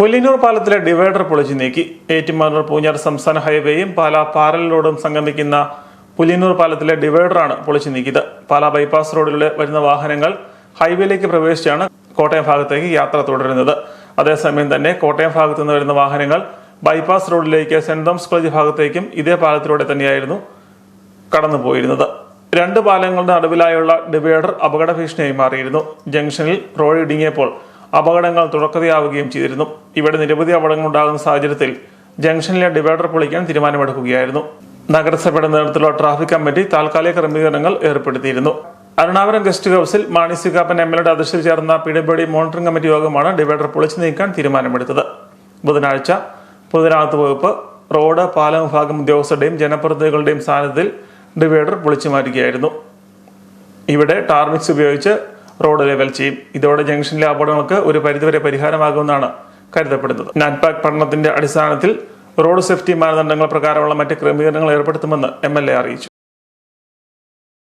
പുല്ലിനൂർ പാലത്തിലെ divider പൊളിച്ചു നീക്കി. ഏറ്റുമാനൂർ പൂഞ്ഞാർ സംസ്ഥാന ഹൈവേയും പാലാ പാരൽ റോഡും സംഗമിക്കുന്ന പുല്ലിനൂർ പാലത്തിലെ ഡിവൈഡറാണ് പൊളിച്ചു നീക്കിയത്. പാലാ ബൈപ്പാസ് റോഡിലൂടെ വരുന്ന വാഹനങ്ങൾ ഹൈവേയിലേക്ക് പ്രവേശിച്ചാണ് കോട്ടയം ഭാഗത്തേക്ക് യാത്ര തുടരുന്നത്. അതേസമയം തന്നെ കോട്ടയം ഭാഗത്തു നിന്ന് വരുന്ന വാഹനങ്ങൾ ബൈപ്പാസ് റോഡിലേക്ക് സെന്റ് തോമസ് കോളേജ് ഭാഗത്തേക്കും ഇതേ പാലത്തിലൂടെ തന്നെയായിരുന്നു കടന്നുപോയിരുന്നത്. രണ്ട് പാലങ്ങളുടെ നടുവിലായുള്ള ഡിവൈഡർ അപകട ഭീഷണിയായി മാറിയിരുന്നു. ജംഗ്ഷനിൽ റോഡ് ഇടുങ്ങിയപ്പോൾ അപകടങ്ങൾ തുടക്കതയാവുകയും ചെയ്തിരുന്നു. ഇവിടെ നിരവധി അപകടങ്ങൾ ഉണ്ടാകുന്ന സാഹചര്യത്തിൽ ജംഗ്ഷനിലെ ഡിവൈഡർ പൊളിക്കാൻ തീരുമാനമെടുക്കുകയായിരുന്നു. നഗരസഭയുടെ നേതൃത്വത്തിലുള്ള ട്രാഫിക് കമ്മിറ്റി താൽക്കാലിക ക്രമീകരണങ്ങൾ ഏർപ്പെടുത്തിയിരുന്നു. അരുണാപുരം ഗസ്റ്റ് ഹൌസിൽ മാണി സിഗാപ്പൻ എം എൽ എയുടെ അധ്യക്ഷതയിൽ ചേർന്ന P W D monitoring committee യോഗമാണ് ഡിവൈഡർ പൊളിച്ചു നീക്കാൻ തീരുമാനമെടുത്തത്. ബുധനാഴ്ച പൊതുജനാമത്ത് വകുപ്പ് റോഡ് പാലം വിഭാഗം ഉദ്യോഗസ്ഥരുടെയും ജനപ്രതിനിധികളുടെയും സാന്നിധ്യത്തിൽ ഡിവൈഡർ പൊളിച്ചു മാറ്റുകയായിരുന്നു. ഇവിടെ ടാർമിക്സ് ഉപയോഗിച്ച് റോഡ് ലെവൽ ചെയ്യും. ഇതോടെ ജംഗ്ഷനിലെ അപകടങ്ങൾക്ക് ഒരു പരിധിവരെ പരിഹാരമാകുമെന്നാണ് കരുതപ്പെടുന്നത്. നാറ്റ്പാക് പഠനത്തിന്റെ അടിസ്ഥാനത്തിൽ റോഡ് സേഫ്റ്റി മാനദണ്ഡങ്ങൾ പ്രകാരമുള്ള മറ്റ് ക്രമീകരണങ്ങൾ ഏർപ്പെടുത്തുമെന്ന് എം എൽ എ അറിയിച്ചു.